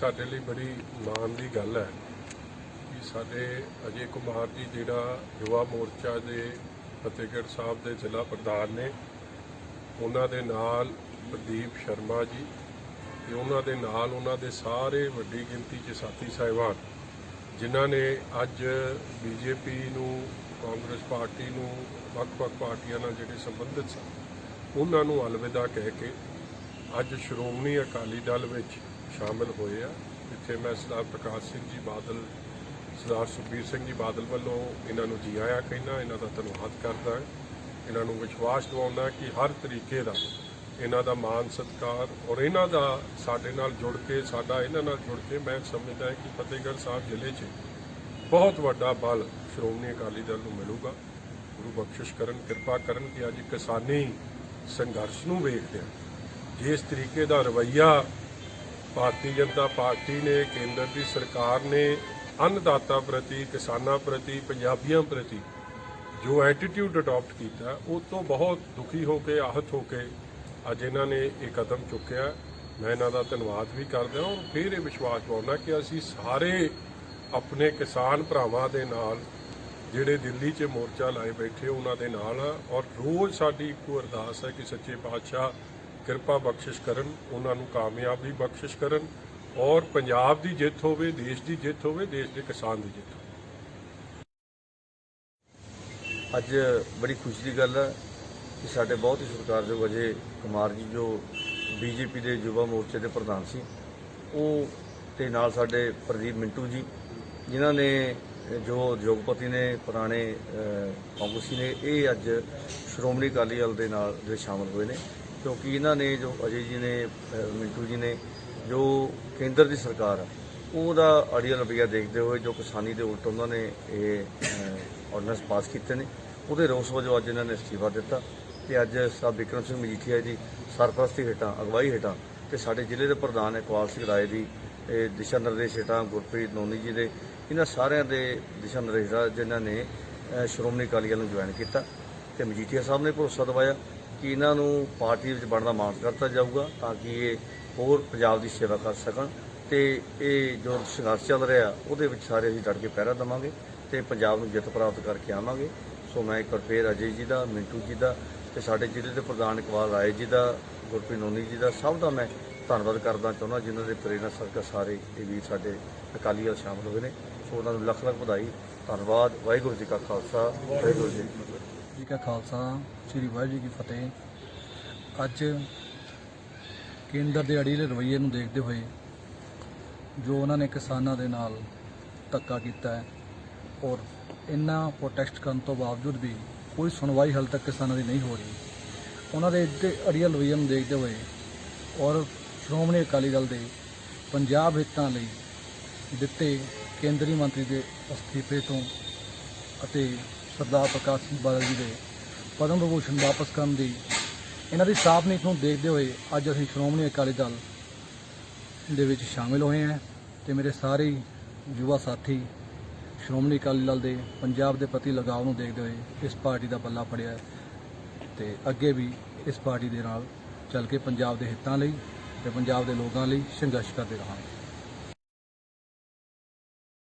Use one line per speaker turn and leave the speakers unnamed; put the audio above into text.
ਸਾਡੇ ਲਈ ਬੜੀ ਮਾਣ ਦੀ ਗੱਲ ਹੈ ਕਿ ਸਾਡੇ ਅਜੇ ਕੁਮਾਰ ਜੀ ਜਿਹੜਾ ਯੁਵਾ ਮੋਰਚਾ ਦੇ ਫਤਿਹਗੜ੍ਹ ਸਾਹਿਬ ਦੇ ਜ਼ਿਲ੍ਹਾ ਪ੍ਰਧਾਨ ਨੇ, ਉਹਨਾਂ ਦੇ ਨਾਲ ਪ੍ਰਦੀਪ ਸ਼ਰਮਾ ਜੀ ਤੇ ਉਹਨਾਂ ਦੇ ਨਾਲ ਉਹਨਾਂ ਦੇ ਸਾਰੇ ਵੱਡੀ ਗਿਣਤੀ 'ਚ ਸਾਥੀ ਸਾਹਿਬਾਨ, ਜਿਨ੍ਹਾਂ ਨੇ ਅੱਜ ਬੀਜੇਪੀ ਨੂੰ, ਕਾਂਗਰਸ ਪਾਰਟੀ ਨੂੰ, ਵੱਖ-ਵੱਖ ਪਾਰਟੀਆਂ ਨਾਲ ਜਿਹੜੇ ਸੰਬੰਧਿਤ ਸਨ, ਉਹਨਾਂ ਨੂੰ ਅਲਵਿਦਾ ਕਹਿ ਕੇ ਅੱਜ ਸ਼੍ਰੋਮਣੀ ਅਕਾਲੀ ਦਲ ਵਿੱਚ ਸ਼ਾਮਲ ਹੋਏ ਆ। ਇੱਥੇ ਮੈਂ ਸਰਦਾਰ ਪ੍ਰਕਾਸ਼ ਸਿੰਘ ਜੀ ਬਾਦਲ, ਸਰਦਾਰ ਸੁਖਬੀਰ ਸਿੰਘ ਜੀ ਬਾਦਲ ਵੱਲੋਂ ਇਹਨਾਂ ਨੂੰ ਜੀ ਆਇਆਂ ਕਹਿਣਾ ਇਹਨਾਂ ਦਾ ਧੰਨਵਾਦ ਕਰਦਾ। ਇਹਨਾਂ ਨੂੰ ਵਿਸ਼ਵਾਸ ਦਿਵਾਉਂਦਾ ਕਿ ਹਰ ਤਰੀਕੇ ਦਾ ਇਹਨਾਂ ਦਾ ਮਾਨ ਸਤਿਕਾਰ ਔਰ ਇਹਨਾਂ ਦਾ ਸਾਡੇ ਨਾਲ ਜੁੜ ਕੇ, ਸਾਡਾ ਇਹਨਾਂ ਨਾਲ ਜੁੜ ਕੇ ਮੈਂ ਸਮਝਦਾ ਕਿ ਫਤਿਹਗੜ੍ਹ ਸਾਹਿਬ ਜ਼ਿਲ੍ਹੇ 'ਚ ਬਹੁਤ ਵੱਡਾ ਬਲ ਸ਼੍ਰੋਮਣੀ ਅਕਾਲੀ ਦਲ ਨੂੰ ਮਿਲੂਗਾ। ਗੁਰੂ ਬਖਸ਼ਿਸ਼ ਕਰਨ, ਕਿਰਪਾ ਕਰਨ ਕਿ ਅੱਜ ਕਿਸਾਨੀ ਸੰਘਰਸ਼ ਨੂੰ ਵੇਖਦੇ ਹਾਂ ਜਿਸ ਤਰੀਕੇ ਦਾ ਰਵੱਈਆ ਭਾਰਤੀ ਜਨਤਾ ਪਾਰਟੀ ਨੇ, ਕੇਂਦਰ ਦੀ ਸਰਕਾਰ ਨੇ, ਅੰਨਦਾਤਾ ਪ੍ਰਤੀ, ਕਿਸਾਨਾਂ ਪ੍ਰਤੀ, ਪੰਜਾਬੀਆਂ ਪ੍ਰਤੀ ਜੋ ਐਟੀਟਿਊਡ ਅਡਾਪਟ ਕੀਤਾ, ਉਹ ਤੋਂ ਬਹੁਤ ਦੁਖੀ ਹੋ ਕੇ, ਆਹਤ ਹੋ ਕੇ ਅੱਜ ਇਹਨਾਂ ਨੇ ਇਹ ਕਦਮ ਚੁੱਕਿਆ। ਮੈਂ ਇਹਨਾਂ ਦਾ ਧੰਨਵਾਦ ਵੀ ਕਰਦਾ ਔਰ ਫਿਰ ਇਹ ਵਿਸ਼ਵਾਸ ਪਾਉਣਾ ਕਿ ਅਸੀਂ ਸਾਰੇ ਆਪਣੇ ਕਿਸਾਨ ਭਰਾਵਾਂ ਦੇ ਨਾਲ, ਜਿਹੜੇ ਦਿੱਲੀ 'ਚ ਮੋਰਚਾ ਲਾਏ ਬੈਠੇ ਉਹਨਾਂ ਦੇ ਨਾਲ ਆ ਔਰ ਰੋਜ਼ ਸਾਡੀ ਇੱਕੋ ਅਰਦਾਸ ਹੈ ਕਿ ਸੱਚੇ ਪਾਤਸ਼ਾਹ ਕਿਰਪਾ ਬਖਸ਼ਿਸ਼ ਕਰਨ, ਉਹਨਾਂ ਨੂੰ ਕਾਮਯਾਬੀ ਬਖਸ਼ਿਸ਼ ਕਰਨ ਔਰ ਪੰਜਾਬ ਦੀ ਜਿੱਤ ਹੋਵੇ, ਦੇਸ਼ ਦੀ ਜਿੱਤ ਹੋਵੇ, ਦੇਸ਼ ਦੇ ਕਿਸਾਨ ਦੀ ਜਿੱਤ ਹੋਵੇ।
ਅੱਜ ਬੜੀ ਖੁਸ਼ੀ ਦੀ ਗੱਲ ਹੈ ਕਿ ਸਾਡੇ ਬਹੁਤ ਹੀ ਸਰਕਾਰਯੋਗ ਅਜੇ ਕੁਮਾਰ ਜੀ, ਜੋ ਬੀਜੇਪੀ ਦੇ ਯੁਵਾ ਮੋਰਚੇ ਦੇ ਪ੍ਰਧਾਨ ਸੀ, ਉਹ ਤੇ ਨਾਲ ਸਾਡੇ ਪ੍ਰਦੀਪ ਮਿੰਟੂ ਜੀ, ਜਿਨ੍ਹਾਂ ਨੇ, ਜੋ ਉਦਯੋਗਪਤੀ ਨੇ, ਪੁਰਾਣੇ ਕਾਂਗਰਸੀ ਨੇ, ਇਹ ਅੱਜ ਸ਼੍ਰੋਮਣੀ ਅਕਾਲੀ ਦਲ ਦੇ ਨਾਲ ਜਿਹੜੇ ਸ਼ਾਮਲ ਹੋਏ ਨੇ। ਕਿਉਂਕਿ ਇਹਨਾਂ ਨੇ ਜੋ ਅਜੇ ਜੀ ਨੇ ਅਹ, ਮਿੰਟੂ ਜੀ ਨੇ ਜੋ ਕੇਂਦਰ ਦੀ ਸਰਕਾਰ ਆ ਉਹਦਾ ਅੜੀਅਲ ਰਵੱਈਆ ਦੇਖਦੇ ਹੋਏ ਜੋ ਕਿਸਾਨੀ ਦੇ ਉਲਟ ਉਹਨਾਂ ਨੇ ਇਹ ਆਰਡੀਨੈਂਸ ਪਾਸ ਕੀਤੇ ਨੇ। ਉਹਦੇ ਰੋਸ ਵਜੋਂ ਅੱਜ ਇਹਨਾਂ ਨੇ ਅਸਤੀਫਾ ਦਿੱਤਾ ਤੇ ਅੱਜ ਸਾਹਿਬ ਵਿਕਰਮ ਸਿੰਘ ਮਜੀਠੀਆ ਦੀ ਸਰਪ੍ਰਸਤੀ ਹੇਠਾਂ ਅਗਵਾਈ ਹੇਠਾਂ ਤੇ ਸਾਡੇ ਜ਼ਿਲ੍ਹੇ ਦੇ ਪ੍ਰਧਾਨ ਇਕਬਾਲ ਸਿੰਘ ਰਾਏ ਦੀ ਇਹ ਦਿਸ਼ਾ ਨਿਰਦੇਸ਼ ਹੇਠਾਂ ਗੁਰਪ੍ਰੀਤ ਨੋਨੀ ਜੀ ਦੇ ਇਹਨਾਂ ਸਾਰਿਆਂ ਦੇ ਦਿਸ਼ਾ ਨਿਰਦੇਸ਼ਾਂ ਜਿਨ੍ਹਾਂ ਨੇ ਅ, ਸ਼੍ਰੋਮਣੀ ਅਕਾਲੀ ਦਲ ਨੂੰ ਜੁਆਇਨ ਕੀਤਾ ਤੇ ਮਜੀਠੀਆ ਸਾਹਿਬ ਨੇ ਭਰੋਸਾ ਦਿਵਾਇਆ। ਕਿ ਇਹਨਾਂ ਨੂੰ ਪਾਰਟੀ ਵਿੱਚ ਬਣਦਾ ਮਾਣ ਕਰਤਾ ਜਾਊਗਾ ਤਾਂ ਕਿ ਇਹ ਹੋਰ ਪੰਜਾਬ ਦੀ ਸੇਵਾ ਕਰ ਸਕਣ ਤੇ ਇਹ ਜੋ ਸੰਘਰਸ਼ ਚੱਲ ਰਿਹਾ, ਉਹਦੇ ਵਿੱਚ ਸਾਰੇ ਅਸੀਂ ਡਟ ਕੇ ਪਹਿਰਾ ਦੇਵਾਂਗੇ ਤੇ ਪੰਜਾਬ ਨੂੰ ਜਿੱਤ ਪ੍ਰਾਪਤ ਕਰਕੇ ਆਵਾਂਗੇ। ਸੋ ਮੈਂ ਇੱਕ ਵਾਰ ਫੇਰ ਅਜੇ ਜੀ ਦਾ, ਮਿੰਟੂ ਜੀ ਦਾ ਤੇ ਸਾਡੇ ਜ਼ਿਲ੍ਹੇ ਦੇ ਪ੍ਰਧਾਨ ਇਕਬਾਲ ਰਾਏ ਜੀ ਦਾ, ਗੁਰਪ੍ਰੀਤ ਨੋਨੀ ਜੀ ਦਾ, ਸਭ ਦਾ ਮੈਂ ਧੰਨਵਾਦ ਕਰਦਾ ਚਾਹੁੰਦਾ, ਜਿਨ੍ਹਾਂ ਦੇ ਪ੍ਰੇਰਣਾ ਸਦਕਾ ਸਾਰੇ ਇਹ ਵੀਰ ਸਾਡੇ ਅਕਾਲੀ ਦਲ ਸ਼ਾਮਲ ਹੋਏ ਨੇ। ਸੋ ਉਹਨਾਂ ਨੂੰ ਲੱਖ ਲੱਖ ਵਧਾਈ, ਧੰਨਵਾਦ, ਵਾਹਿਗੁਰੂ ਜੀ ਕਾ ਖਾਲਸਾ, ਵਾਹਿਗੁਰੂ ਜੀ ਕੀ
ਜੀ ਕਾ ਖਾਲਸਾ, ਸ੍ਰੀ ਵਾਹਿਗੁਰੂ ਜੀ ਕੀ ਫਤਿਹ। ਅੱਜ ਕੇਂਦਰ ਦੇ ਅੜੀਲੇ ਰਵੱਈਏ ਨੂੰ ਦੇਖਦੇ ਹੋਏ ਜੋ ਉਹਨਾਂ ਨੇ ਕਿਸਾਨਾਂ ਦੇ ਨਾਲ ਧੱਕਾ ਕੀਤਾ ਹੈ ਔਰ ਇੰਨਾ ਪ੍ਰੋਟੈਸਟ ਕਰਨ ਤੋਂ ਬਾਵਜੂਦ ਵੀ ਕੋਈ ਸੁਣਵਾਈ ਹਾਲ ਤੱਕ ਕਿਸਾਨਾਂ ਦੀ ਨਹੀਂ ਹੋ ਰਹੀ, ਉਹਨਾਂ ਦੇ ਇੱਡੇ ਅੜੀਲ ਰਵੱਈਏ ਨੂੰ ਦੇਖਦੇ ਹੋਏ ਔਰ ਸ਼੍ਰੋਮਣੀ ਅਕਾਲੀ ਦਲ ਦੇ ਪੰਜਾਬ ਹਿੱਤਾਂ ਲਈ ਦਿੱਤੇ ਕੇਂਦਰੀ ਮੰਤਰੀ ਦੇ ਅਸਤੀਫੇ ਤੋਂ ਅਤੇ ਸਰਦਾਰ ਪ੍ਰਕਾਸ਼ ਸਿੰਘ ਬਾਦਲ ਜੀ ਦੇ ਪਦਮ ਵਿਭੂਸ਼ਣ ਵਾਪਸ ਕਰਨ ਦੀ ਇਹਨਾਂ ਦੀ ਸਾਫ਼ ਨੀਤ ਨੂੰ ਦੇਖਦੇ ਹੋਏ ਅੱਜ ਅਸੀਂ ਸ਼੍ਰੋਮਣੀ ਅਕਾਲੀ ਦਲ ਦੇ ਵਿੱਚ ਸ਼ਾਮਿਲ ਹੋਏ ਹਾਂ ਤੇ ਮੇਰੇ ਸਾਰੇ ਯੁਵਾ ਸਾਥੀ ਸ਼੍ਰੋਮਣੀ ਅਕਾਲੀ ਦਲ ਦੇ ਪੰਜਾਬ ਦੇ ਪ੍ਰਤੀ ਲਗਾਵ ਨੂੰ ਦੇਖਦੇ ਹੋਏ ਇਸ ਪਾਰਟੀ ਦਾ ਪੱਲਾ ਫੜਿਆ ਹੈ ਤੇ ਅੱਗੇ ਵੀ ਇਸ ਪਾਰਟੀ ਦੇ ਨਾਲ ਚੱਲ ਕੇ ਪੰਜਾਬ ਦੇ ਹਿੱਤਾਂ ਲਈ ਤੇ ਪੰਜਾਬ ਦੇ ਲੋਕਾਂ ਲਈ ਸੰਘਰਸ਼ ਕਰਦੇ ਰਹਾਂਗੇ।